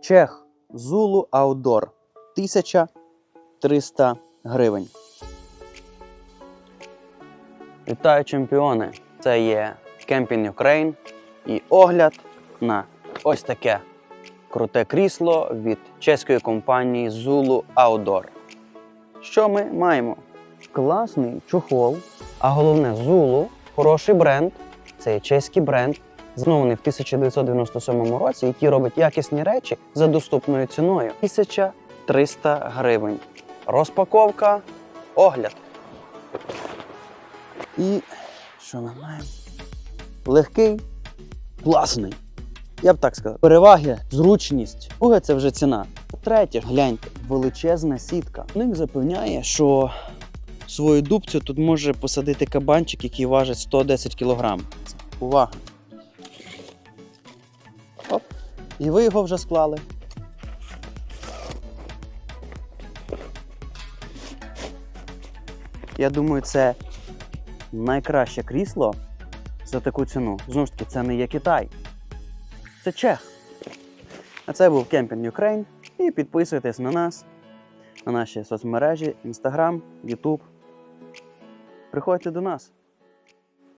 Чех Zulu Outdoor 1300 гривень. Вітаю, чемпіони! Це є Camping Ukraine і огляд на ось таке круте крісло від чеської компанії Zulu Outdoor. Що ми маємо? Класний чохол, а головне Zulu, хороший бренд. Це є чеський бренд, заснований в 1997 році, який робить якісні речі за доступною ціною 1300 гривень. Розпаковка, огляд. І що ми маємо? Легкий, класний. Я б так сказав. Переваги, зручність. Друге, це вже ціна. Третє, гляньте, величезна сітка. Ник запевняє, що свою дубцю тут може посадити кабанчик, який важить 110 кг. Увага! І ви його вже склали. Я думаю, це найкраще крісло за таку ціну. Знову ж таки, це не є Китай. Це Чех. А це був Camping Ukraine. І підписуйтесь на нас, на наші соцмережі, Instagram, YouTube. Приходьте до нас.